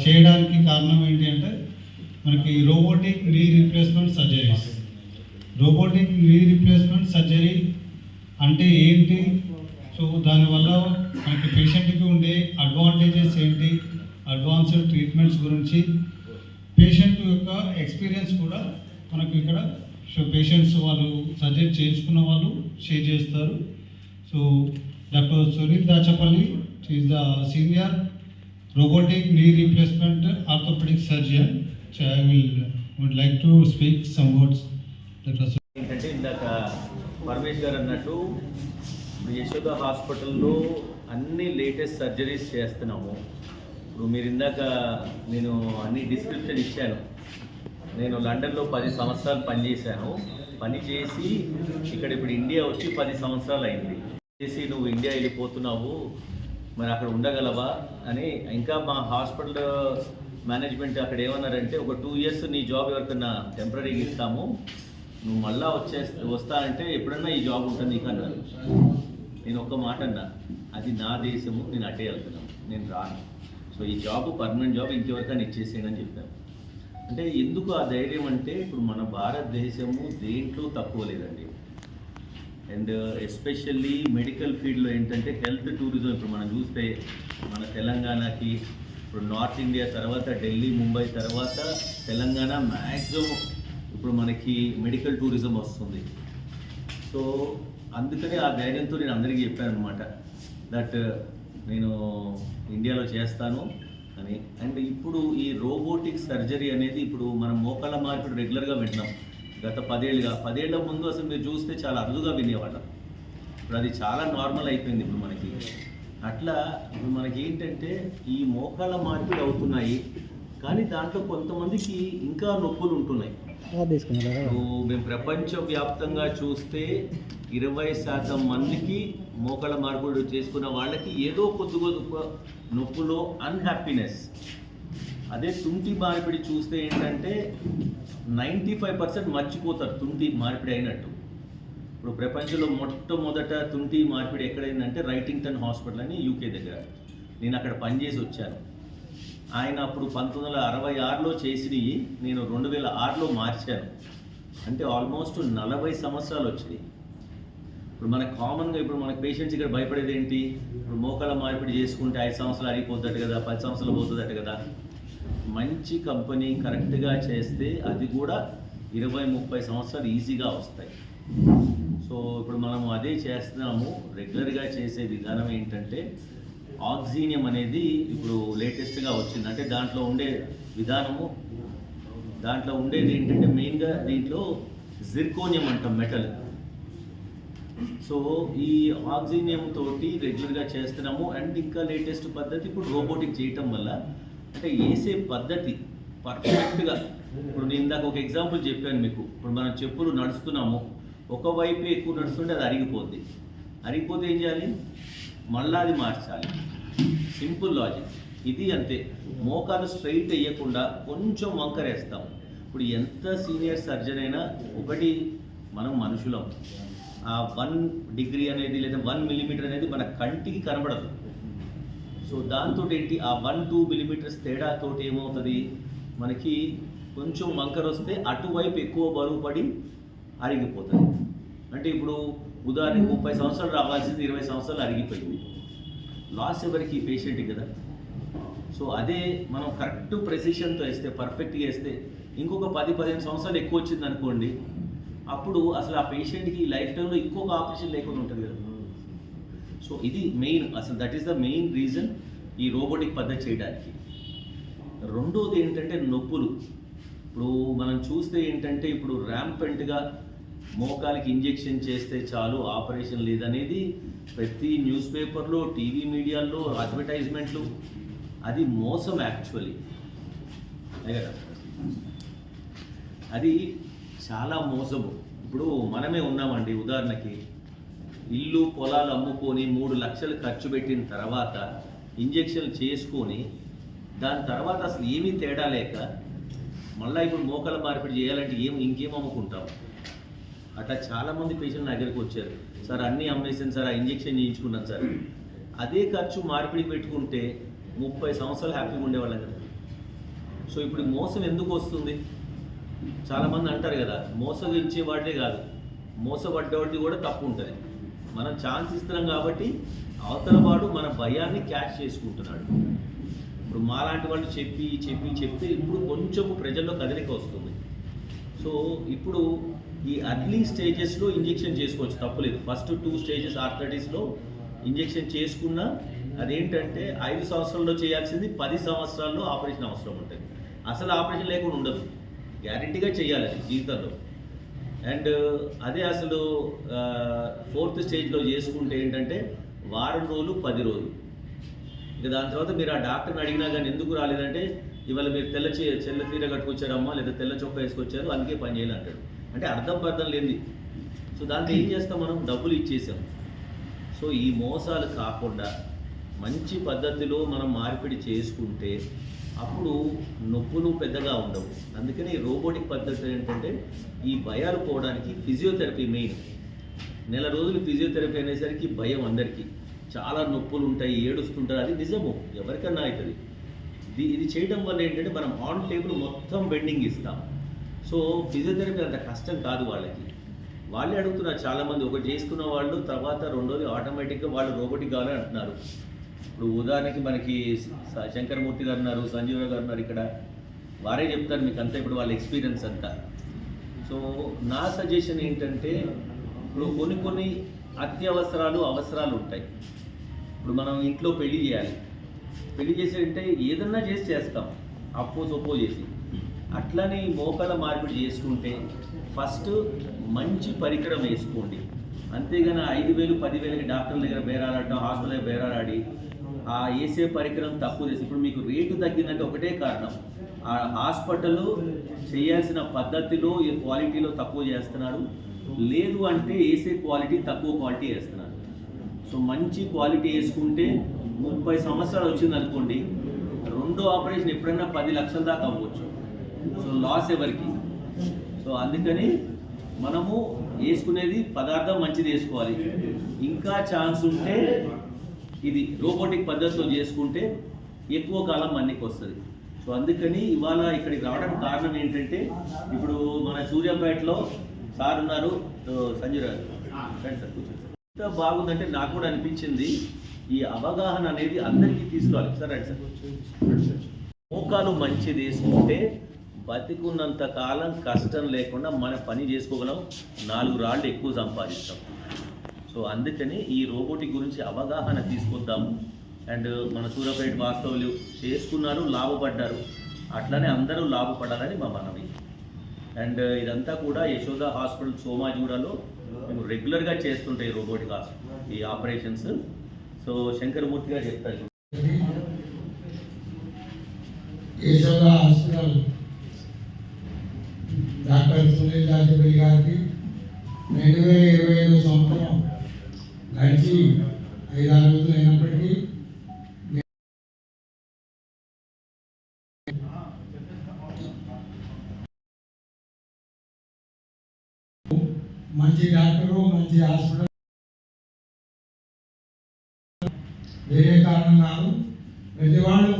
చేయడానికి కారణం ఏంటి అంటే మనకి robotic knee replacement surgeries robotic knee replacement surgery అంటే ఏంటి? సో దానివల్ల మనకి పేషెంట్కి ఉండే అడ్వాంటేజెస్ ఏంటి? అడ్వాన్స్డ్ ట్రీట్మెంట్స్ గురించి. పేషెంట్ యొక్క ఎక్స్పీరియన్స్ కూడా మనకు ఇక్కడ సో పేషెంట్స్ వాళ్ళు సజెస్ట్ చేయించుకున్న వాళ్ళు షేర్ చేస్తారు. So doctor Sunil Dachapalli is the senior robotic knee replacement orthopedic surgeon. So I will would like to speak some words. ఏంటంటే ఇందాక పరమేష్ గారు అన్నట్టు యశోద హాస్పిటల్లో అన్ని లేటెస్ట్ సర్జరీస్ చేస్తున్నాము. ఇప్పుడు మీరు ఇందాక నేను అన్ని డిస్క్రిప్షన్ ఇచ్చాను. నేను లండన్లో పది సంవత్సరాలు పనిచేశాను. పని చేసి ఇక్కడ ఇప్పుడు ఇండియా వచ్చి పది సంవత్సరాలు అయింది. చేసి నువ్వు ఇండియా వెళ్ళిపోతున్నావు. మరి అక్కడ ఉండగలవా అని ఇంకా మా హాస్పిటల్ మేనేజ్మెంట్ అక్కడ ఏమన్నారంటే ఒక టూ ఇయర్స్ నీ జాబ్ ఎవరికన్నా టెంపరీగా ఇస్తాము. నువ్వు మళ్ళా వచ్చే వస్తానంటే ఎప్పుడన్నా ఈ జాబ్ ఉంటుంది నీకు అన్నారు. నేను ఒక్క మాట అన్నా అది నా దేశము నేను అటే వెళ్తున్నాను నేను రాను. సో ఈ జాబ్ పర్మనెంట్ జాబ్ ఇంకెవరికైనా ఇచ్చేసేయను అని చెప్పాను అంటే ఎందుకు ఆ ధైర్యం అంటే ఇప్పుడు మన భారతదేశము దేంట్లో తక్కువ లేదండి. అండ్ ఎస్పెషల్లీ మెడికల్ ఫీల్డ్లో ఏంటంటే హెల్త్ టూరిజం ఇప్పుడు మనం చూస్తే మన తెలంగాణకి ఇప్పుడు నార్త్ ఇండియా తర్వాత ఢిల్లీ ముంబై తర్వాత తెలంగాణ మ్యాక్సిమం ఇప్పుడు మనకి మెడికల్ టూరిజం వస్తుంది. సో అందుకనే ఆ ధైర్యంతో నేను అందరికీ చెప్పాను అనమాట దట్ నేను ఇండియాలో చేస్తాను అని. అండ్ ఇప్పుడు ఈ రోబోటిక్ సర్జరీ అనేది ఇప్పుడు మనం మోకాళ్ళ మార్పిడి రెగ్యులర్గా వింటున్నాం. గత పదేళ్ళుగా. పదేళ్ళ ముందు అసలు మీరు చూస్తే చాలా అరుదుగా వినేవాళ్ళం. ఇప్పుడు అది చాలా నార్మల్ అయిపోయింది ఇప్పుడు మనకి. అట్లా ఇప్పుడు మనకి ఏంటంటే ఈ మోకాళ్ళ మార్పిడి అవుతున్నాయి. కానీ దాంట్లో కొంతమందికి ఇంకా నొప్పులు ఉంటున్నాయి. మేము ప్రపంచవ్యాప్తంగా చూస్తే ఇరవై శాతం మందికి మోకాళ్ళ మార్పుడు చేసుకున్న వాళ్ళకి ఏదో కొద్ది గొప్ప నొప్పులో అన్హ్యాపీనెస్ అదే తుంటి మార్పిడి చూస్తే ఏంటంటే నైంటీ ఫైవ్ పర్సెంట్ మర్చిపోతారు తుంటి మార్పిడి అయినట్టు. ఇప్పుడు ప్రపంచంలో మొట్టమొదట తుంటి మార్పిడి ఎక్కడైందంటే రైటింగ్టన్ హాస్పిటల్ అని యూకే దగ్గర. నేను అక్కడ పనిచేసి వచ్చాను. ఆయన అప్పుడు పంతొమ్మిది వందల అరవై ఆరులో చేసినవి నేను రెండు వేల ఆరులో మార్చాను. అంటే ఆల్మోస్ట్ నలభై సంవత్సరాలు వచ్చినాయి. ఇప్పుడు మనకు కామన్గా ఇప్పుడు మన పేషెంట్స్ ఇక్కడ భయపడేది ఏంటి? ఇప్పుడు మోకాల మార్పిడి చేసుకుంటే ఐదు సంవత్సరాలు అరిగిపోద్దట కదా పది సంవత్సరాలు పోతుందట కదా. మంచి కంపెనీ కరెక్ట్గా చేస్తే అది కూడా ఇరవై ముప్పై సంవత్సరాలు ఈజీగా వస్తాయి. సో ఇప్పుడు మనం అదే చేస్తున్నాము రెగ్యులర్గా చేసే విధానం ఏంటంటే ఆక్సినియం అనేది ఇప్పుడు లేటెస్ట్గా వచ్చింది. అంటే దాంట్లో ఉండే విధానము దాంట్లో ఉండేది ఏంటంటే మెయిన్గా దీంట్లో జిర్కోనియం అంటాం మెటల్ సో ఈ ఆక్సినియం తోటి రెగ్యులర్గా చేస్తున్నాము. అండ్ ఇంకా లేటెస్ట్ పద్ధతి ఇప్పుడు రోబోటిక్ చేయటం వల్ల అంటే వేసే పద్ధతి పర్ఫెక్ట్గా. ఇప్పుడు నేను ఇందాక ఒక ఎగ్జాంపుల్ చెప్పాను మీకు. ఇప్పుడు మనం చెప్పులు నడుస్తున్నాము. ఒకవైపు ఎక్కువ నడుస్తుంటే అది అరిగిపోద్ది. అరిగిపోతే ఏం చేయాలి? మళ్ళా అది మార్చాలి. Simple logic. ఇది అంతే. మోకాలు స్ట్రైట్ వేయకుండా కొంచెం వంకరేస్తాం. ఇప్పుడు ఎంత సీనియర్ సర్జన్ అయినా ఒకటి మనం మనుషులం. ఆ వన్ డిగ్రీ అనేది లేదా వన్ మిల్లీమీటర్ అనేది మన కంటికి కనబడదు. సో దాంతో ఏంటి ఆ వన్ టూ మిల్లీమీటర్స్ తేడాతోటి ఏమవుతుంది? మనకి కొంచెం వంకర వస్తే అటువైపు ఎక్కువ బరువు పడి అరిగిపోతుంది. అంటే ఇప్పుడు ఉదాహరణకి ముప్పై సంవత్సరాలు రావాల్సింది ఇరవై సంవత్సరాలు అరిగిపోయింది. లాస్ ఎవరికి? పేషెంట్కి కదా. సో అదే మనం కరెక్ట్ ప్రెసిషన్తో వేస్తే పర్ఫెక్ట్గా వేస్తే ఇంకొక పది పదిహేను సంవత్సరాలు ఎక్కువ వచ్చింది అనుకోండి అప్పుడు అసలు ఆ పేషెంట్కి లైఫ్ టైంలో ఇంకొక ఆపరేషన్ లేకుండా ఉంటుంది కదా. సో ఇది మెయిన్ అసలు that is the main reason ఈ రోబోటిక్ పద్ధతి చేయడానికి. రెండోది ఏంటంటే నొప్పులు. ఇప్పుడు మనం చూస్తే ఏంటంటే ఇప్పుడు ర్యాంపెంట్గా మోకాలికి ఇంజెక్షన్ చేస్తే చాలు ఆపరేషన్ లేదనేది ప్రతి న్యూస్ పేపర్లో టీవీ మీడియాల్లో అడ్వర్టైజ్మెంట్లు. అది మోసం యాక్చువల్లీ. కదా? అది చాలా మోసము. ఇప్పుడు మనమే ఉన్నామండి ఉదాహరణకి. ఇల్లు పొలాలు అమ్ముకొని మూడు లక్షలు ఖర్చు పెట్టిన తర్వాత ఇంజెక్షన్ చేసుకొని దాని తర్వాత అసలు ఏమీ తేడా లేక మళ్ళీ ఇప్పుడు మోకాల మార్పిడి చేయాలంటే ఏం ఇంకేం అమ్ముకుంటాం? అట్లా చాలామంది పేషెంట్ నా దగ్గరికి వచ్చారు. సార్ అన్నీ అమ్మేసాను సార్ ఆ ఇంజెక్షన్ చేయించుకున్నాను సార్. అదే ఖర్చు మార్పిడి పెట్టుకుంటే ముప్పై సంవత్సరాలు హ్యాపీగా ఉండేవాళ్ళం కదా. సో ఇప్పుడు మోసం ఎందుకు వస్తుంది? చాలామంది అంటారు కదా మోసం వాడే కాదు మోసపడ్డవాడిది కూడా తప్పు ఉంటుంది. మనం ఛాన్స్ ఇస్తున్నాం కాబట్టి అవతల వాడు మన భయాన్ని క్యాచ్ చేసుకుంటున్నాడు. ఇప్పుడు మాలాంటి వాళ్ళు చెప్పి చెప్పి చెప్తే ఇప్పుడు కొంచెం ప్రజల్లో కదలిక వస్తుంది. సో ఇప్పుడు ఈ అర్లీ స్టేజెస్లో ఇంజెక్షన్ చేసుకోవచ్చు తప్పులేదు. ఫస్ట్ టూ స్టేజెస్ ఆర్థరైటిస్లో ఇంజెక్షన్ చేసుకున్నా అదేంటంటే ఐదు సంవత్సరాల్లో చేయాల్సింది పది సంవత్సరాల్లో ఆపరేషన్ అవసరం ఉంటుంది. అసలు ఆపరేషన్ లేకుండా ఉండదు. గ్యారంటీగా చేయాలి అది జీవితంలో. అండ్ అదే అసలు ఫోర్త్ స్టేజ్లో చేసుకుంటే ఏంటంటే వారం రోజులు పది రోజులు. ఇక దాని తర్వాత మీరు ఆ డాక్టర్ని అడిగినా కానీ ఎందుకు రాలేదంటే ఇవాళ మీరు తెల్ల చీ తెల్ల తీర కట్టుకొచ్చారమ్మా లేదా తెల్ల చొక్క వేసుకొచ్చారు అందుకే పని చేయాలి అంటాడు. అంటే అర్థం పర్థం లేనిది. సో దాంట్లో ఏం చేస్తాం మనం? డబ్బులు ఇచ్చేసాం. సో ఈ మోసాలు కాకుండా మంచి పద్ధతిలో మనం మార్పిడి చేసుకుంటే అప్పుడు నొప్పులు పెద్దగా ఉండవు. అందుకని రోబోటిక్ పద్ధతి ఏంటంటే ఈ భయాలు పోవడానికి ఫిజియోథెరపీ మెయిన్. నెల రోజులు ఫిజియోథెరపీ అనేసరికి భయం అందరికీ. చాలా నొప్పులు ఉంటాయి ఏడుస్తుంటారు అది నిజము. ఎవరికన్నా అవుతుంది ఇది ఇది చేయడం వల్ల ఏంటంటే మనం ఆన్ టేబుల్ మొత్తం బెండింగ్ ఇస్తాం. సో ఫిజియోథెరపీ అంత కష్టం కాదు వాళ్ళకి. వాళ్ళే అడుగుతున్నారు చాలామంది ఒకటి చేసుకున్న వాళ్ళు తర్వాత రెండోది ఆటోమేటిక్గా వాళ్ళు రోబోటిక్ కావాలని అంటున్నారు. ఇప్పుడు ఉదాహరణకి మనకి శంకరమూర్తి గారు ఉన్నారు సంజీవ గారు ఉన్నారు ఇక్కడ. వారే చెప్తారు మీకు అంతా ఇప్పుడు వాళ్ళ ఎక్స్పీరియన్స్ అంతా. సో నా సజెషన్ ఏంటంటే ఇప్పుడు కొన్ని కొన్ని అత్యవసరాలు అవసరాలు ఉంటాయి ఇప్పుడు మనం ఇంట్లో పెళ్ళి చేయాలి. పెళ్ళి చేసి అంటే ఏదన్నా చేసి చేస్తాం. అప్పో సొప్పో చేసి. అట్లనే మోకాల మార్పిడి చేసుకుంటే ఫస్ట్ మంచి పరికరం వేసుకోండి. అంతేగాని ఐదు వేలు పదివేలకి డాక్టర్ల దగ్గర బేరాడటం హాస్పిటల్ దగ్గర బేరాడాడి ఆ వేసే పరికరం తక్కువ చేసి. ఇప్పుడు మీకు రేటు తగ్గిందంటే ఒకటే కారణం. ఆ హాస్పిటల్ చేయాల్సిన పద్ధతిలో ఈ క్వాలిటీలో తక్కువ చేస్తున్నారు. లేదు అంటే వేసే క్వాలిటీ తక్కువ క్వాలిటీ వేస్తున్నారు. సో మంచి క్వాలిటీ వేసుకుంటే ముప్పై సంవత్సరాలు వచ్చింది అనుకోండి రెండో ఆపరేషన్ ఎప్పుడైనా పది లక్షల దాకా అవ్వచ్చు. సో లాస్ ఎవరికి? సో అందుకని మనము వేసుకునేది పదార్థం మంచిది వేసుకోవాలి. ఇంకా ఛాన్స్ ఉంటే ఇది రోబోటిక్ పద్ధతిలో చేసుకుంటే ఎక్కువ కాలం మన్నికి వస్తుంది సో అందుకని ఇవాళ ఇక్కడికి రావడానికి కారణం ఏంటంటే ఇప్పుడు మన సూర్యాపేటలో సార్ ఉన్నారు సంజయ్ రాజు. సార్ ఎంత బాగుందంటే నాకు కూడా అనిపించింది. ఈ అవగాహన అనేది అందరికీ తీసుకోవాలి. సరే అండి సార్. మోకాలు మంచిది వేసుకుంటే బతికున్నంత కాలం కష్టం లేకుండా మన పని చేసుకోగలం. నాలుగు రాళ్ళు ఎక్కువ సంపాదిస్తాం. సో అందుకని ఈ రోబోటిక్ గురించి అవగాహన తీసుకొద్దాము. అండ్ మన సూర్యాపేట వాస్తవులు చేసుకున్నారు లాభపడ్డారు. అట్లనే అందరూ లాభపడాలని మా మనవి. అండ్ ఇదంతా కూడా యశోద హాస్పిటల్ సోమాజిగూడలో రెగ్యులర్గా చేస్తుంటాయి ఈ రోబోటిక్ ఈ ఆపరేషన్స్ సో శంకరమూర్తి గారు చెప్తారు. యశోద హాస్పిటల్. డాక్టర్ సునీల్ రాజపల్లి గారికి రెండు వేల ఇరవై ఐదు సంవత్సరం గడిచి ఐదారు రోజులు అయినప్పటికీ మంచి డాక్టరు మంచి హాస్పిటల్. వేరే కారణం కాదు ప్రతి వాళ్ళు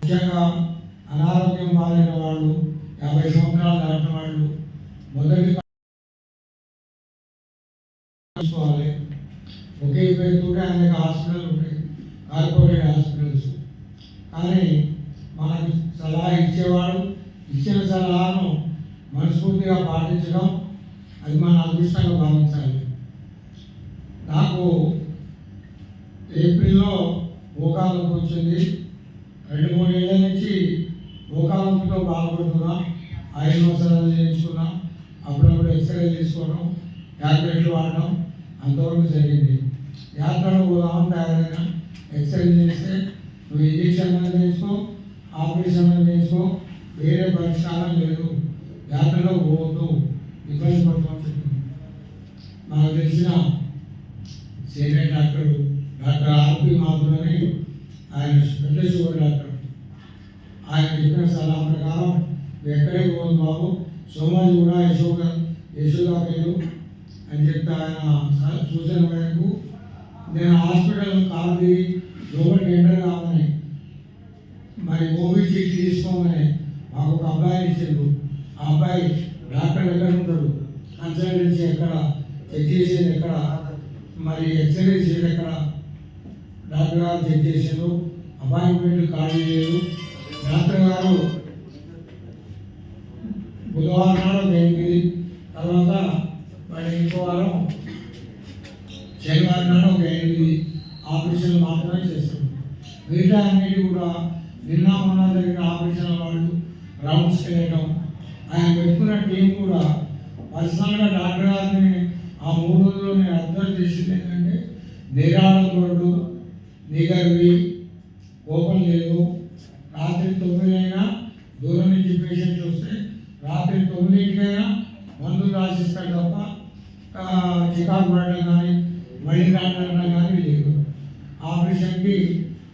ముఖ్యంగా అనారోగ్యం బాధిన వాళ్ళు యాభై సంవత్సరాలు దాటిన వాళ్ళు మొదటి తీసుకోవాలి ఒకే పేరుతోనే అనేక హాస్పిటల్ ఉంటాయి కార్పొరేట్ హాస్పిటల్స్. కానీ మనకు సలహా ఇచ్చేవాడు ఇచ్చిన సలహాను మనస్ఫూర్తిగా పాటించడం అది మన అదృష్టంగా భావించాలి. నాకు ఏప్రిల్లో భూకాలం వచ్చింది. రెండు మూడు ఏళ్ళ నుంచి భూకాలంతో బాధపడుతున్నా. ఐదు సంవత్సరాలు చేయించుకున్నా. అప్పుడప్పుడు ఎక్స్రే తీసుకోవడం ట్యాబ్లెట్లు వాడడం అంతవరకు జరిగింది. యాత్రలో పోదామని తయారైనా ఎక్స్రే చేస్తే నువ్వు ఇంజక్షన్ అనేది చేయించుకో ఆపరేషన్ అనేది చేయించుకో వేరే పరిష్కారం లేదు. యాత్రలో పోవద్దు. ఇబ్బంది పడతామని నాకు తెలిసిన సీనియర్ డాక్టర్ డాక్టర్ ఆర్పి మాత్రమే ఆయన పెద్ద షుగర్ డాక్టర్. ఆయన చెప్పిన సలహా ప్రకారం నువ్వు ఎక్కడికి పోదు బాబు. సోమాజి కూడా యశోద పేరు అని చెప్తే ఆయన సూచన మేరకు నేను హాస్పిటల్ కాదు లోపలికి ఎంటర్ కావాలని మరి కోవిడ్ చీట్ తీసుకోమని మాకు ఒక అబ్బాయి ఇచ్చారు ఆ అబ్బాయి డాక్టర్ ఎక్కడ ఉంటాడు కన్సల్టెన్సీ ఎక్కడ? చెక్ చేసేది ఎక్కడ? మరి ఎక్స్రే చేసేది ఎక్కడ? డాక్టర్ గారు చెక్ చేసారు అపాయింట్మెంట్ ఖాళీ లేదు. డాక్టర్ గారు బుధవారం నాడు ఎనిమిది తర్వాత మరి ఇంకో వారం శనివారం నాడు ఒక ఎనిమిది ఆపరేషన్లు మాత్రమే చేస్తారు మిగతా అన్నిటి కూడా నిన్న మొన్న జరిగిన ఆపరేషన్ల వాళ్ళు రౌండ్స్కి వెళ్ళడం ఆయన పెట్టుకున్న టీం కూడా పర్సనల్గా డాక్టర్ గారిని ఆ మూడు రోజుల్లో నేను అబ్జర్వ్ చేసింది ఏంటంటే నిరాడంబరుడు నిగర్వి కోపం లేదు. రాత్రి తొమ్మిది అయినా దూరం నుంచి పేషెంట్ చూస్తే రాత్రి తొమ్మిదింటికైనా మందులు రాసిస్తాడు తప్ప చికాకు పడడం కానీ మళ్ళీ రావడం కానీ లేదు. ఆపరేషన్కి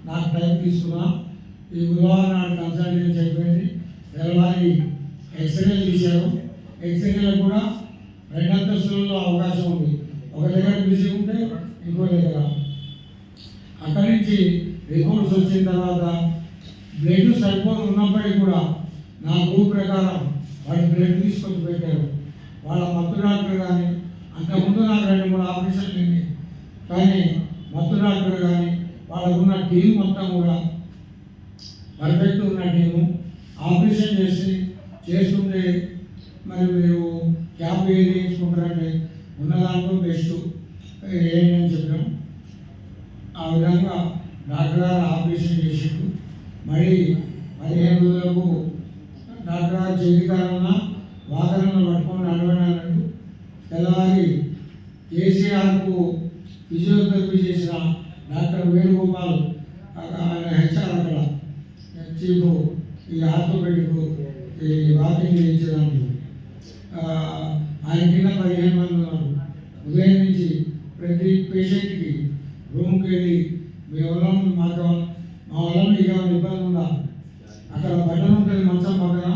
నాకు టైం తీసుకున్నా. ఈ బుధవారం నాడు కన్సల్టేషన్ చెప్పింది తెల్లవారి ఎక్స్రే తీశారు ఎక్స్రేలో కూడా రెండంతస్తులలో అవకాశం ఉంది. ఒక దగ్గర బిజీ ఉంటే ఇంకో దగ్గర. అక్కడి నుంచి రిపోర్ట్స్ వచ్చిన తర్వాత బ్లడ్ సరిపోదు ఉన్నప్పటికీ కూడా నా గ్రూప్ ప్రకారం వాళ్ళు బ్లడ్ తీసుకొచ్చి పెట్టారు. వాళ్ళ మత్తు డాక్టర్ కానీ అంతకుముందు నాకు రెండు మూడు ఆపరేషన్లు అయింది కానీ మత్తు డాక్టర్ కానీ వాళ్ళకున్న టీం మొత్తం కూడా పర్ఫెక్ట్ ఉన్న టీము ఆపరేషన్ చేసి చేస్తుంటే మరి మీరు క్యాబ్ ఏది వేసుకుంటారంటే ఉన్న దాంట్లో బెస్ట్. ఏంటని చెప్పినాం. ఆ విధంగా డాక్టర్ గారు ఆపరేషన్ చేసిండు మళ్ళీ పదిహేను రోజులకు డాక్టర్ గారు చేతికాలన్న వాకరణ పట్టుకొని నడవడానికి తెల్లవారి కేసీఆర్కు ఫిజియోథెరపీ చేసిన డాక్టర్ వేణుగోపాల్ ఆయన హెచ్ఆర్ అక్కడ చీఫ్ ఈ ఆర్థోపెడిక్ ఈ వాకింగ్ చేయించడానికి ఆయన కింద పదిహేను మంది ఉన్నారు. ఉదయం నుంచి ప్రతి పేషెంట్కి రూమ్కి వెళ్ళి మీ వల్ల మాకు మా వల్ల మీకు ఇబ్బంది ఉందా? అక్కడ బటన్ ఉంటుంది మంచం పక్కన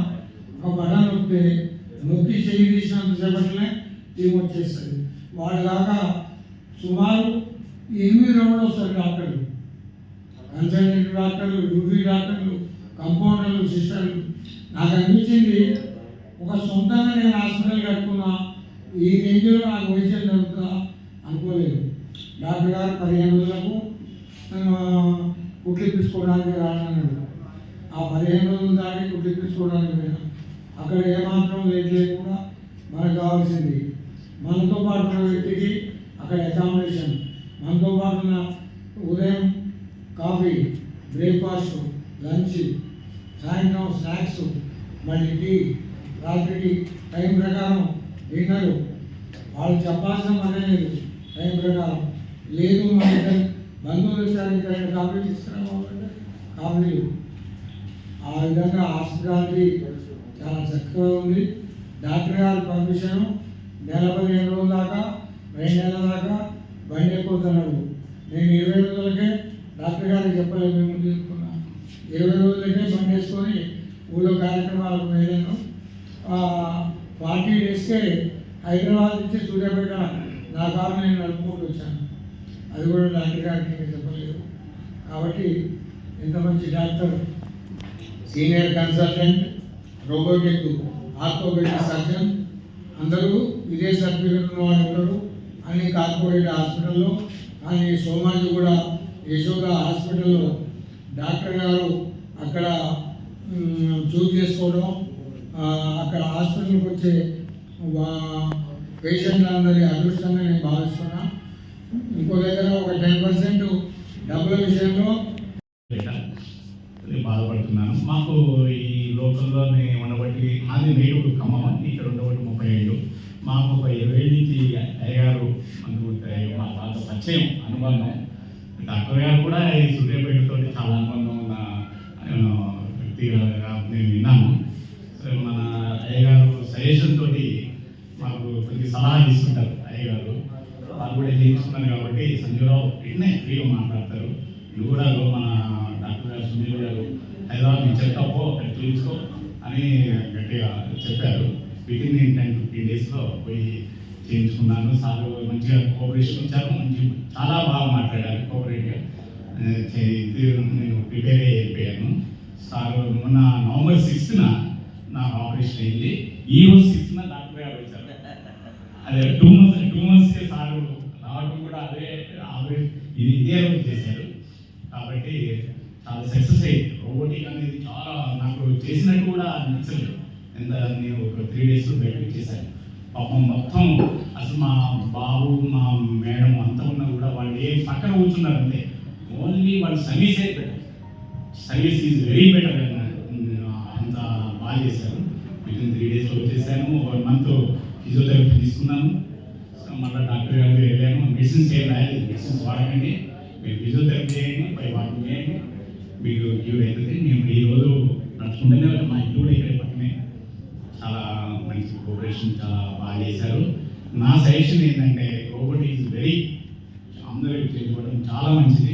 ఒక బటన్ నొక్కితే నొక్కి చేయి తీసినంత సేపట్లనే టీం వచ్చేస్తుంది. వాడు కాక సుమారు ఎనిమిది రౌండ్లు వస్తారు డాక్టర్లు. కన్సల్టెంట్ డాక్టర్లు డ్యూటీ డాక్టర్లు కంపౌండర్ సిస్టమ్ నాకు అనిపించింది ఒక సొంతంగా నేను హాస్పిటల్ కట్టుకున్నా ఈ రేంజ్లో నాకు వైద్యం జరుగుతుందా అనుకోలేదు. డాక్టర్ గారు పదిహేను రోజులకు ఆ, కుట్లిప్పించుకోవడానికి రానన్నాడు. ఆ పదిహేను రోజులు దాటి కుట్లిప్పించుకోవడానికి పోయినా అక్కడ ఏమాత్రం లేట్ లేకుండా మనకు కావాల్సింది. మనతో పాటు ఉన్న వ్యక్తికి అక్కడ అకామిడేషన్ మనతో పాటు ఉన్న ఉదయం కాఫీ బ్రేక్ఫాస్ట్ లంచ్ సాయంత్రం స్నాక్స్ మళ్ళీ టీ రాత్రికి టైం ప్రకారం డిన్నర్. వాళ్ళు చెప్పాల్సిన పనే లేదు. టైం ప్రకారం. లేదు మన ఇద్దరు బంధువులు వచ్చారు ఇంకా రెండు కాఫీ తీసుకురావాలంటే కాఫీలు. ఆ విధంగా హాస్పిటాలిటీ చాలా చక్కగా ఉంది. డాక్టర్ గారు పంపించాను నెల పదిహేను రోజుల దాకా రెండు నెలల దాకా బండి ఎక్కుతున్నాడు నేను ఇరవై రోజులకే డాక్టర్ గారికి చెప్పలేదు మేము ఇరవై బిజినెస్ బండి ఊళ్ళో కార్యక్రమాలకు వెళ్ళాను ఫార్టీ డేస్కే హైదరాబాద్ నుంచి సూర్యాపేట నా కారు నేను నడుపుకుంటూ వచ్చాను. అది కూడా డాక్టర్ గారికి నేను చెప్పలేదు. కాబట్టి ఇంత మంచి doctor senior consultant robotic orthopedic surgeon అందరూ ఇదే సర్టిఫికెట్ ఉన్న వాళ్ళు ఉంటారు అన్ని కార్పొరేట్ హాస్పిటల్లో కానీ సోమాజి కూడా యశోద హాస్పిటల్లో డాక్టర్ గారు అక్కడ చూజ్ చేసుకోవడం అక్కడ హాస్పిటల్కి వచ్చే పేషెంట్లందరి అదృష్టంగా నేను భావిస్తున్నా. ఇంకో దగ్గర ఒక టెన్ పర్సెంట్ డబ్బుల విషయంలో బాధపడుతున్నాను. మాకు ఈ లోకల్లోనే ఉండబట్టి మాది నేటివ్ ఖమ్మం ఇక్కడ ఉండబట్టి ముప్పై ఏళ్ళు మాకు ఒక ఇరవై ఏళ్ళ నుంచి అయ్యగారు అనుకుంటే మా పాత పరిచయం అనుబంధం. డాక్టర్ గారు కూడా ఈ సూర్యాపేటతో చాలా అనుబంధం ఉన్న నేను వ్యక్తిగా నేను విన్నాను. సో మన అయ్యగారు సజెషన్ తోటి మాకు కొన్ని సలహాలు ఇస్తుంటారు అయ్యగారు. వాళ్ళు కూడా చేయించుకున్నారు కాబట్టి సంజీవరావు ఇట్నే ఫ్రీగా మాట్లాడతారు. నువ్వు కూడా మన డాక్టర్ గారు సునీల్ గారు హైదరాబాద్ నుంచి చెప్తాపో అక్కడ చూపించుకో అని గట్టిగా చెప్పారు. వితిన్ ఇన్ టెన్ ఫిఫ్టీన్ డేస్లో పోయి చేయించుకున్నాను. సార్ మంచిగా కోఆపరేషన్ ఇచ్చారు మంచి చాలా బాగా మాట్లాడారు కోఆపరేట్గా ఇది నేను ప్రిపేర్ అయిపోయాను. సార్ మొన్న నవంబర్ సిక్స్త్న నా ఆపరేషన్ అయింది. ఈ రోజు సిక్స్త్న డాక్టర్ గారు వచ్చారు. అదే టూ మంత్స్ టూ మంత్స్కి సార్ రావడం కూడా అదే ఆపరేషన్. ఇది ఇదే రోజు చేశారు. కాబట్టి చాలా సక్సెస్ అయింది రోబోటిక్ అనేది చాలా నాకు చేసినట్టు కూడా అనిపించలేదు. ఎంత నేను ఒక త్రీ డేస్లో బయటకు చేశాను పాపం మొత్తం అసలు మా బాబు మా మేడం అంతా ఉన్నా కూడా వాళ్ళు ఏం పక్కన కూర్చున్నారు అంతే ఓన్లీ వాళ్ళు సర్వీసే better service is very better అంత బాగా చేశాను విత్ త్రీ డేస్లో వచ్చేసాను వన్ మంత్ ఫిజియోథెరపీ తీసుకున్నాను సో మళ్ళీ డాక్టర్ గారికి వెళ్ళాను మెడిసిన్స్ ఏం రాయలేదు మెడిసిన్స్ వాడకండి. మీరు ఫిజియోథెరపీ చేయండి. పై వాకింగ్ చేయండి. మీకు క్యూర్ అవుతుంది. మేము ఈ రోజు నడుచుకుంటూనే వచ్చాం. మా ఇంటి కూడా ఇక్కడ పక్కనే చాలా మంచి కోఆపరేషన్ చాలా బాగా చేశారు. నా సజెషన్ ఏంటంటే రోబోట్ ఈజ్ వెరీ అందరికి చేయబడడం చాలా మంచిది.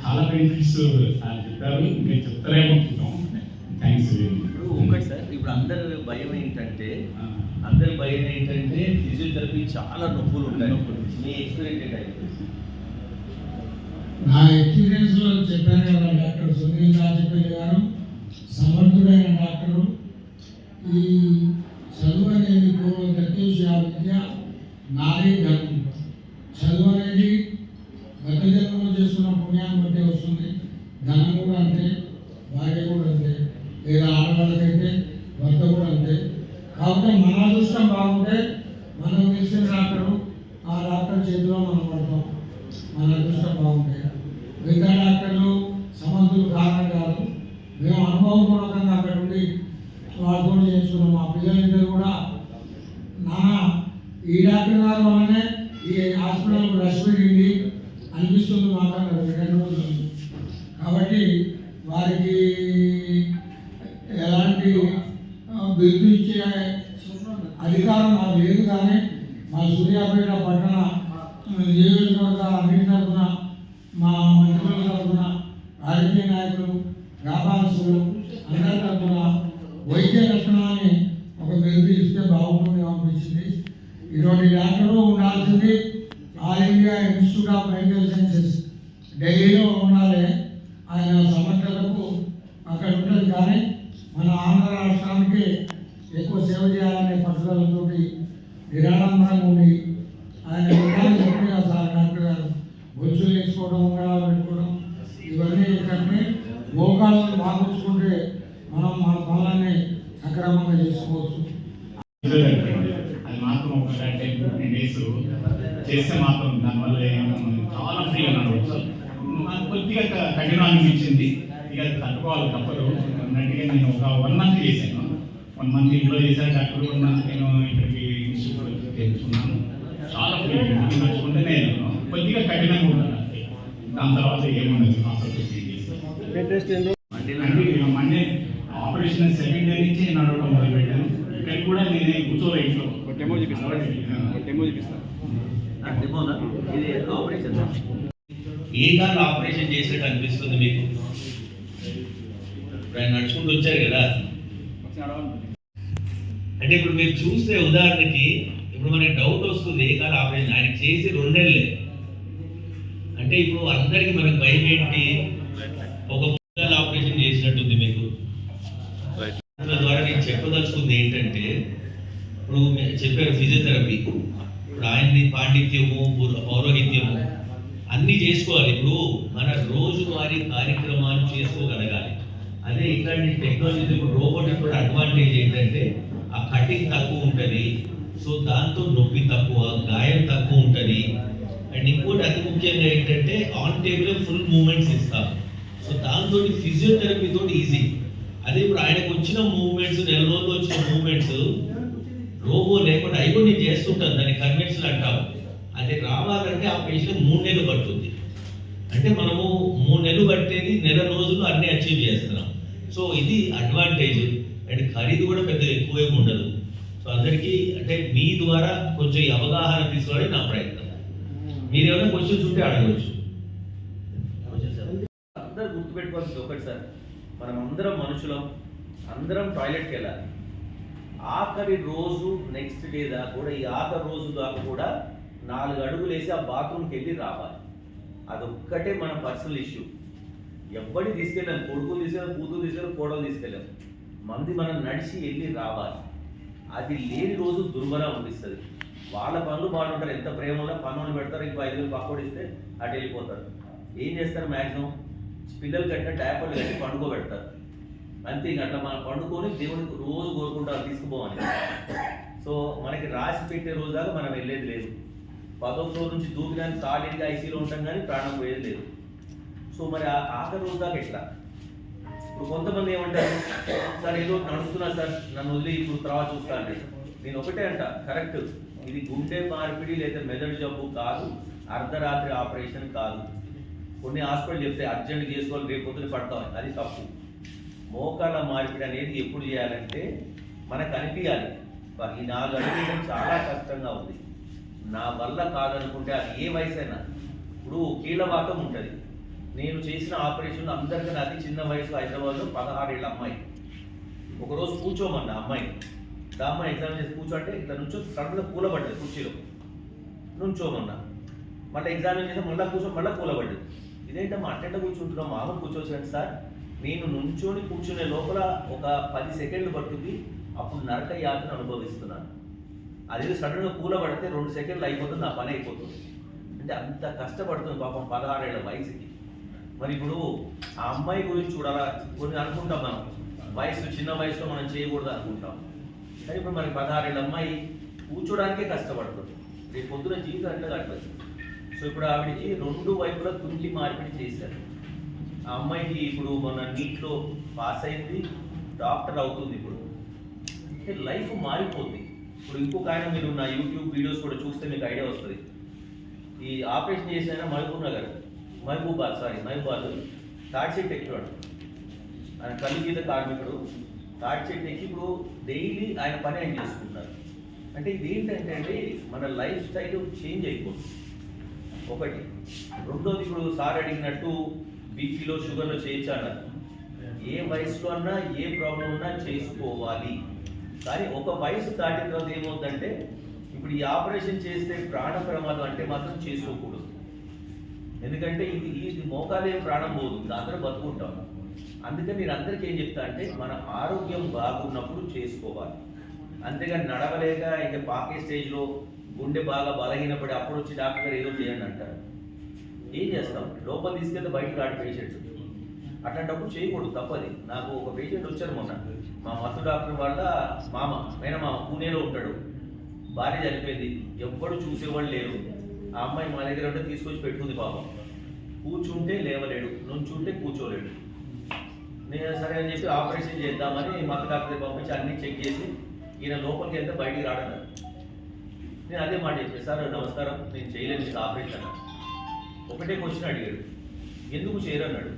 చాలా బెనిఫిట్స్ సార్ చెప్పారు. ఇంకా చెప్తారేమో చూద్దాం థ్యాంక్స్ ఇప్పుడు ఒకటి సార్ ఇప్పుడు అందరి భయం ఏంటంటే అందరి భయం ఏంటంటే ఫిజియోథెరపీ చాలా నొప్పులు ఉంటాయి. మీ ఎక్స్పీరియన్స్ ఏంటంటే నా ఎక్స్పీరియన్స్లో చెప్పాను కదా డాక్టర్ సునీల్ రాజపల్లి గారు సమర్థుడైన డాక్టరు ఈ చదువు అనేది పూర్వం ప్రత్యూష విద్య నారీ ధనం చదువు అనేది గత జన్మలో చేసుకున్న పుణ్యాన్ని బట్టి వస్తుంది. ధనం కూడా అంతే భార్య కూడా అంతే లేదా ఆడవాళ్ళకైతే భర్త కూడా అంతే. కాబట్టి మన అదృష్టం బాగుంటే మనం తెలిసిన డాక్టరు ఆ డాక్టర్ చేతిలో మనం పడతాం. మన అదృష్టం బాగుంటాయి మిగతా డాక్టర్లు సమర్థులు కారణం కాదు మేము అనుభవపూర్వకంగా అక్కడ ఉండి వాళ్ళతో చేయించుకున్నాం మా పిల్లలిద్దరు కూడా నాన్న ఈ డాక్టర్ గారి వల్లనే ఈ హాస్పిటల్కు రష్ పెట్టింది అనిపిస్తుంది మాకు అన్నారు రెండు రోజులు కాబట్టి వారికి ఎలాంటి ఆ, బిరుదు ఇచ్చే అధికారం నాకు లేదు కానీ మా సూర్యాపేట పట్టణ నియోజకవర్గ అన్నిటి తరఫున మా మంత్రుల తరఫున రాజకీయ నాయకులు వ్యాపారస్తులు అందరి తరఫున వైద్య లక్షణాన్ని ఒక మెరుగు ఇస్తే బాగుంటుంది అనిపించింది ఇటువంటి డాక్టరు ఉండాల్సింది All India Institute of Medical Sciences. ఢిల్లీలో ఉండాలి ఆయన సమర్థతకు అక్కడ ఉంటుంది కానీ మన ఆంధ్ర రాష్ట్రానికి ఎక్కువ సేవ చేయాలనే పట్టుదలతో నిరాడంబరంగా ఉండి ఆయన విధానం చెప్పిన సార్ డాక్టర్ గారు గొలుసులు వేసుకోవడం ఉంగరాలు పెట్టుకోవడం ఇవన్నీ ఇక్కడిని మోకాళ్ళను బాగుంచుకుంటే మనం మన పనులన్నీ సక్రమంగా చేసుకోవచ్చు అది మాత్రం ఒక టెన్ ఫిఫ్టీన్ డేస్ చేస్తే మాత్రం దానివల్ల ఏమన్నా చాలా ఫ్రీగా నడవచ్చు నాకు కొద్దిగా క- కఠినం అనిపించింది ఇక అది తట్టుకోవాలి తప్పదు అన్నట్టుగా నేను ఒక వన్ మంత్ చేశాను వన్ మంత్ ఇంట్లో చేశాను డాక్టర్ వన్ మంత్ నేను ఇక్కడికి ఇన్స్టిట్యూట్ వచ్చి తెలుసుకున్నాను నడుచుకుంటేనే వెళ్ళాను. కొద్దిగా కఠినంగా అంతే. దాని తర్వాత ఏముండదు. మండే ఆపరేషన్ సెకండ్ డే నుంచి నడవడం మొదలు పెట్టాను ఇక్కడ కూడా నేనే కూర్చోలే ఇంట్లో. డెమో చూపిస్తాను డెమో చూపిస్తాను డెమోనా ఇది ఆపరేషన్ ఏ కాళ్ళు ఆపరేషన్ చేసినట్టు అనిపిస్తుంది మీకు? ఆయన నడుచుకుంటూ వచ్చారు కదా? అంటే ఇప్పుడు మీరు చూస్తే ఉదాహరణకి ఇప్పుడు మనకి డౌట్ వస్తుంది ఏ కాలు ఆపరేషన్ ఆయన చేసి రెండేళ్ళే అంటే ఇప్పుడు అందరికి మనకు భయం ఏంటి? ఒక ఆపరేషన్ చేసినట్టుంది మీకు. ద్వారా నేను చెప్పదలుచుకుంది ఏంటంటే ఇప్పుడు చెప్పారు ఫిజియోథెరపీ ఇప్పుడు ఆయన్ని పాండిత్యము పౌర- పౌరోహిత్యము అన్నీ చేసుకోవాలి. ఇప్పుడు మన రోజువారీ కార్యక్రమాలు చేసుకోగలగాలి. అదే ఇట్లాంటి టెక్నాలజీ ఇప్పుడు రోబోట్ ఇప్పుడు అడ్వాంటేజ్ ఏంటంటే ఆ కటింగ్ తక్కువ ఉంటుంది. సో దాంతో నొప్పి తక్కువ గాయం తక్కువ ఉంటుంది. అండ్ ఇంకోటి అతి ముఖ్యంగా ఏంటంటే ఆన్ టేబుల్ ఫుల్ మూమెంట్స్ ఇస్తాం. సో దాంతో ఫిజియోథెరపీ తోటి ఈజీ అదే ఇప్పుడు ఆయనకు వచ్చిన మూమెంట్స్ నెల రోజులు వచ్చిన మూమెంట్స్ రోబో లేకుండా అయిపో నేను చేస్తుంటాను దాన్ని కన్వెన్షన్ అంటాం అది రావాలంటే ఆ పేషెంట్ మూడు నెలలు పడుతుంది. అంటే మనము మూడు నెలలు పట్టేది నెల రోజులు అన్ని అచీవ్ చేస్తున్నాం. సో ఇది అడ్వాంటేజ్ అండ్ ఖరీదు కూడా పెద్ద ఎక్కువేమి ఉండదు. సో అందరికీ అంటే మీ ద్వారా కొంచెం అవగాహన తీసుకోవడం నా ప్రయత్నం. మీరు ఏమైనా క్వశ్చన్స్ ఉంటే అడగవచ్చు. అందరూ గుర్తుపెట్టుకోవాల్సింది ఒకటి సార్. మనం అందరం మనుషులం అందరం టాయిలెట్కి వెళ్ళాలి. ఆఖరి రోజు నెక్స్ట్ డే దాకా కూడా ఈ ఆఖరి రోజు దాకా కూడా నాలుగు అడుగులు వేసి ఆ బాత్రూమ్కి వెళ్ళి రావాలి. అదొక్కటే మన పర్సనల్ ఇష్యూ ఎవ్వడి తీసుకెళ్ళాం కొడుకులు తీసుకెళ్ళాం కూతురు తీసుకెళ్ళాం కోడలు తీసుకెళ్ళాం మంది మనం నడిచి వెళ్ళి రావాలి. అది లేని రోజు దుర్మరా అనిపిస్తుంది. వాళ్ళ పనులు వాళ్ళు ఉంటారు ఎంత ప్రేమ ఉన్నా పనులు పెడతారు. ఇంకో ఐదు వేలు పక్కోడు ఇస్తే అటు వెళ్ళిపోతారు. ఏం చేస్తారు మ్యాక్సిమం పిల్లలు కట్టిన డైపర్లు కట్టి పండుకోబెడతారు. అంతే ఇంక అట్లా మనం పండుకొని దేవుడికి రోజు కోరుకుంటారు తీసుకుపోవని సో మనకి రాసి పెట్టే రోజు దాకా మనం వెళ్ళేది లేదు. పదో నుంచి దూకినానికి సాలిడ్గా ఐసీలో ఉంటాం కానీ ప్రాణం పోయేది లేదు. సో మరి ఆ ఆఖరి రోజు దాకా ఎట్లా? ఇప్పుడు కొంతమంది ఏమంటారు సార్ ఏదో నడుస్తున్నా సార్ నన్ను వదిలి ఇప్పుడు తర్వాత చూస్తా అంటే నేను ఒకటే అంట కరెక్ట్. ఇది గుండె మార్పిడి లేదా మెదడు జబ్బు కాదు అర్ధరాత్రి ఆపరేషన్ కాదు. కొన్ని హాస్పిటల్ చెప్తే అర్జెంట్ చేసుకోవాలి రేపు పొద్దున పడతామని అది తప్పు. మోకాళ్ళ మార్పిడి అనేది ఎప్పుడు చేయాలంటే మనకు అనిపించాలి ఈ నాలుగు అడుగులు చాలా కష్టంగా ఉంది. నా వల్ల కాదనుకుంటే అది ఏ వయసు అయినా ఇప్పుడు కీళ్ళవాతం ఉంటుంది. నేను చేసిన ఆపరేషన్ అందరికన్నా అతి చిన్న వయసు హైదరాబాద్లో పదహారేళ్ళ అమ్మాయి. ఒకరోజు కూర్చోమన్న అమ్మాయి. దా అమ్మాయి ఎగ్జామ్ చేసి కూర్చోంటే ఇట్లా నుంచో సడన్గా కూలబడ్డది కుర్చీలో. నుంచోమన్నా. మళ్ళీ ఎగ్జామ్ చేసి మళ్ళీ కూర్చో మళ్ళీ కూలబడ్డది. ఇదేంటమ్మా? అట్టెంట కూర్చుంటున్నాం మామూలు కూర్చోవచ్చండి సార్. నేను నుంచొని కూర్చునే లోపల ఒక పది సెకండ్లు పడుతుంది. అప్పుడు నరక యాతను అనుభవిస్తున్నాను. అది సడన్గా కూలబడితే రెండు సెకండ్లు అయిపోతుంది నా పని అయిపోతుంది. అంటే అంత కష్టపడుతుంది పాపం పదహారేళ్ళ వయసుకి. మరి ఇప్పుడు ఆ అమ్మాయి గురించి చూడాలా? కొన్ని అనుకుంటాం మనం. వయసు చిన్న వయసులో మనం చేయకూడదు అనుకుంటాం. కానీ ఇప్పుడు మనకి పదహారేళ్ళ అమ్మాయి కూర్చోడానికే కష్టపడుతుంది. రేపు పొద్దున జీవితం అట్లా కట్టవచ్చు సో ఇప్పుడు ఆవిడకి రెండు వైపులా తుంటి మార్పిడి చేశారు. ఆ అమ్మాయికి ఇప్పుడు మన నీట్లో పాస్ అయింది డాక్టర్ అవుతుంది ఇప్పుడు. అంటే లైఫ్ మారిపోతుంది ఇప్పుడు ఇంకొక ఆయన మీరు నా యూట్యూబ్ వీడియోస్ కూడా చూస్తే మీకు ఐడియా వస్తుంది. ఈ ఆపరేషన్ చేసిన ఆయన మహబూబ్ మహబూబాద్ సారీ మహబూబాద్ థర్డ్ చెట్టు ఎక్కివాడు ఆయన కలిగీత కార్మికుడు. థర్డ్ చెట్టు ఎక్కి ఇప్పుడు డైలీ ఆయన పని ఆయన చేసుకుంటారు అంటే ఇది ఏంటంటే అండి మన లైఫ్ స్టైల్ చేంజ్ అయిపోతుంది. ఒకటి. రెండోది ఇప్పుడు సార్ అడిగినట్టు బీపీలో షుగర్లో చేయొచ్చా అన్నారు ఏ వయసులో అన్నా ఏ ప్రాబ్లం ఉన్నా చేసుకోవాలి. కానీ ఒక వయసు దాటిన తర్వాత ఏమవుతుందంటే ఇప్పుడు ఈ ఆపరేషన్ చేస్తే ప్రాణ ప్రమాదం అంటే మాత్రం చేసుకోకూడదు. ఎందుకంటే ఇది ఇది మోకాలేం ప్రాణం పోదు దాంతో బతుకుంటాము అందుకని నేను అందరికీ ఏం చెప్తా అంటే మన ఆరోగ్యం బాగున్నప్పుడు చేసుకోవాలి. అంతేగాని నడవలేక ఇంకా పాకే స్టేజ్లో గుండె బాగా బలహీనపడి అప్పుడు వచ్చి డాక్టర్ ఏదో చేయండి అంటారు. ఏం చేస్తాం? లోపల తీసుకెళ్తే బయటకు రాడు పేషెంట్. అట్లాంటప్పుడు చేయకూడదు తప్పది. నాకు ఒక పేషెంట్ వచ్చారు మొన్న. మా మత్తు డాక్టర్ వాళ్ళ మామ మేనమామ పూణేలో ఉంటాడు. భార్య చనిపోయింది. ఎవ్వరు చూసేవాళ్ళు లేరు. ఆ అమ్మాయి మా దగ్గర ఉంటే తీసుకొచ్చి పెట్టుకుంది పాపం. కూర్చుంటే లేవలేడు నుంచుంటే కూర్చోలేడు. నేను సరే అని చెప్పి ఆపరేషన్ చేద్దామని మత డాక్టర్ పంపించి అన్ని చెక్ చేసి ఈయన లోపలికి వెళ్తే బయటికి రాడన్నారు నేను అదే మాట చెప్పాను సార్ నమస్కారం నేను చేయలేను మీకు ఆపరేషన్. ఒకటే క్వశ్చన్ అడిగాడు. ఎందుకు చేయరు? అన్నాడు.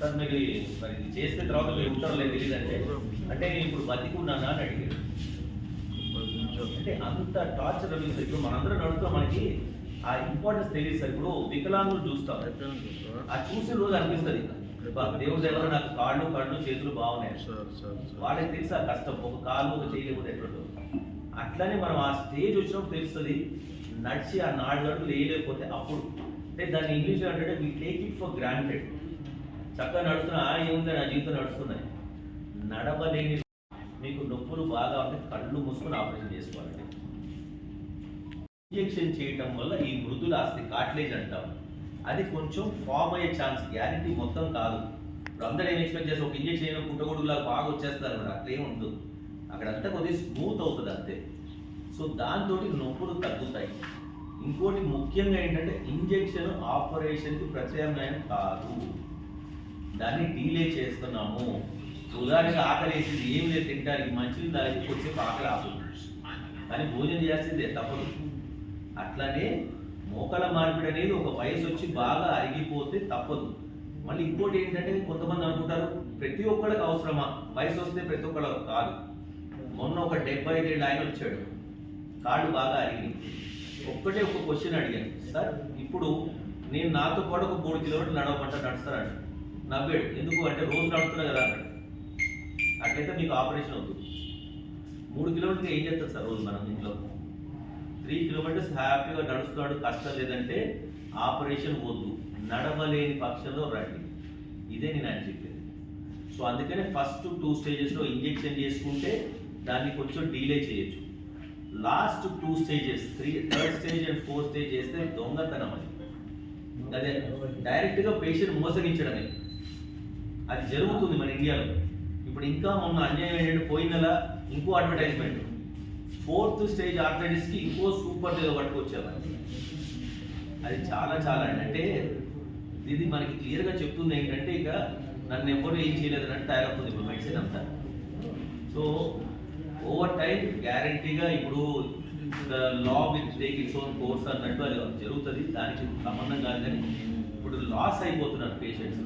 సార్ మీరు మరి ఇది చేసిన తర్వాత మీరు ఉంటారో లేదు తెలియదంటే అంటే నేను ఇప్పుడు బతికున్నానా అని అడిగాడు. అంటే అంత టార్చర్ అనిపిస్తుంది ఇప్పుడు మనందరం నడుస్తాం మనకి. ఆ ఇంపార్టెన్స్ తెలియదు సార్. ఇప్పుడు వికలాంగులు చూస్తాం. ఆ చూసిన రోజు అనిపిస్తుంది. దేవుడి దగ్గర నాకు కాళ్ళు కళ్ళు చేతులు బాగున్నాయి. వాళ్ళకి తెలుసు ఆ కష్టం? ఒక కాలు ఒక చేయలేకపోతే ఎట్లుంటుందో అట్లానే మనం ఆ స్టేజ్ వచ్చినప్పుడు తెలుస్తుంది నడిచి ఆ నాలుగు అడుగులు వేయలేకపోతే అప్పుడు. అంటే దాన్ని ఇంగ్లీష్లో అంటే we take it for granted చక్కగా నడుస్తున్నా "ఆ, ఏముంది నా జీవితం నడుస్తున్నాయి నడవలేని మీకు నొప్పులు బాగా ఉంటే కళ్ళు మూసుకొని ఆపరేషన్ చేసుకోవాలండి. ఇంజెక్షన్ చేయటం వల్ల ఈ మృదుల ఆస్తి కాట్లేజ్ అంటాం. అది కొంచెం ఫామ్ అయ్యే ఛాన్స్ గ్యారంటీ మొత్తం కాదు. ఇప్పుడు అందరూ ఏం ఎక్స్పెక్ట్ చేస్తారు? ఒక ఇంజెక్షన్ అయిన పుట్టగొడుగులా బాగా వచ్చేస్తారు మరి అక్కడ ఏమి ఉండదు. అక్కడంతా కొద్దిగా స్మూత్ అవుతుంది అంతే. సో దాంతో నొప్పులు తగ్గుతాయి. ఇంకోటి ముఖ్యంగా ఏంటంటే ఇంజెక్షన్ ఆపరేషన్కి ప్రత్యామ్నాయం కాదు. దాన్ని డీలే చేస్తున్నాము. ఉదాహరణగా ఆకలి వేసింది ఏం లేదు తినడానికి మంచిది దానికి కొద్దిసేపు ఆకలి ఆపుతుంది. కానీ భోజనం చేస్తుంది తప్పదు. అట్లానే మోకాల మార్పిడి అనేది ఒక వయసు వచ్చి బాగా అరిగిపోతే తప్పదు. మళ్ళీ ఇంకోటి ఏంటంటే కొంతమంది అనుకుంటారు ప్రతి ఒక్కళ్ళకి అవసరమా? వయసు వస్తే ప్రతి ఒక్కళ్ళకి కాదు. మొన్న ఒక డెబ్బై ఐదేళ్ళు ఆయన వచ్చాడు. కాళ్ళు బాగా అరిగింది ఒక్కటే ఒక క్వశ్చన్ అడిగాను. సార్ ఇప్పుడు నేను నాతో పాటు ఒక మూడు కిలోమీటర్లు నడవమంటే నడుస్తానండి నవ్వాడు. ఎందుకు అంటే రోజు నడుతున్నా కదా అన్నాడు. అట్లయితే మీకు ఆపరేషన్ అవుతుంది. మూడు కిలోమీటర్లు ఏం చేస్తారు సార్ రోజు మనం ఇంట్లో? త్రీ కిలోమీటర్స్ హ్యాపీగా నడుస్తున్నాడు కష్టం లేదంటే ఆపరేషన్ వద్దు. నడవలేని పక్షంలో రండి. ఇదే నేను ఆయన చెప్పేది. సో అందుకనే ఫస్ట్ టూ స్టేజెస్లో ఇంజెక్షన్ చేసుకుంటే దాన్ని కొంచెం డీలే చేయొచ్చు. Last two stages three third stage and fourth stage చేస్తే దొంగతనం అది. అదే డైరెక్ట్గా పేషెంట్ మోసగించడమే. అది జరుగుతుంది మన ఇండియాలో. ఇప్పుడు ఇంకా మొన్న అన్యాయం ఏంటంటే పోయిన నెల ఇంకో అడ్వర్టైజ్మెంట్ ఫోర్త్ స్టేజ్ ఆర్థరైటిస్కి ఇంకో సూపర్ ఏదో పట్టుకొచ్చారు అది చాలా చాలా అండి. అంటే ఇది మనకి క్లియర్గా చెప్తుంది ఏంటంటే ఇక నన్ను ఎవరు ఏం చేయలేదు అంటే తయారవుతుంది ఇప్పుడు మెడిసిన్ అంతా. సో ఓవర్ టైం గ్యారంటీగా ఇప్పుడు law with take its own course అన్నట్టు అది జరుగుతుంది. దానికి సంబంధం కాదు కానీ ఇప్పుడు లాస్ అయిపోతున్నారు పేషెంట్స్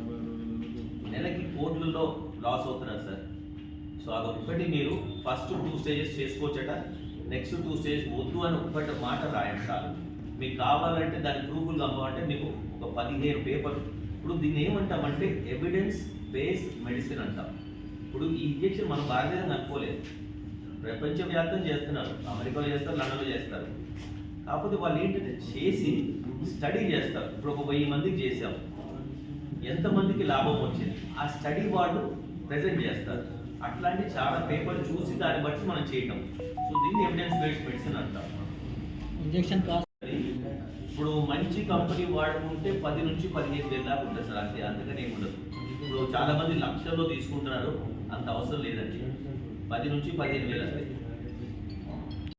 నెలకి కోట్లలో లాస్ అవుతున్నారు సార్. సో అదొక్కటి మీరు ఫస్ట్ టూ స్టేజెస్ చేసుకోవచ్చట. నెక్స్ట్ టూ స్టేజ్ వద్దు అని ఒకటి మాట రాయండి చాలు. మీకు కావాలంటే దాని ప్రూఫ్లు కావాలంటే మీకు ఒక పదిహేను పేపర్ ఇప్పుడు దీన్ని ఏమంటామంటే ఎవిడెన్స్ బేస్డ్ మెడిసిన్ అంటాం. ఇప్పుడు ఈ ఇంజెక్షన్ మన భారతదేశం అనుకోలేదు ప్రపంచవ్యాప్తం చేస్తున్నారు. అమెరికాలో చేస్తారు లండన్లో చేస్తారు. కాకపోతే వాళ్ళు ఏంటంటే చేసి స్టడీ చేస్తారు. ఇప్పుడు ఒక వెయ్యి మందికి చేసాం. ఎంతమందికి లాభం వచ్చింది? ఆ స్టడీ వాళ్ళు ప్రజెంట్ చేస్తారు. అట్లాంటి చాలా పేపర్ చూసి దాన్ని బట్టి మనం చేయటం. సో దీన్ని ఎవిడెన్స్ బేస్డ్ మెడిసిన్ అంటాం. ఇంజెక్షన్ ఇప్పుడు మంచి కంపెనీ వాడుకుంటే పది నుంచి పదిహేను వేల దాకా ఉంటుంది సార్. అంతే అంతకనే ఏమి ఉండదు. ఇప్పుడు చాలా మంది లక్షల్లో తీసుకుంటున్నారు. అంత అవసరం లేదండి. పది నుంచి పదిహేను వేలు వస్తాయి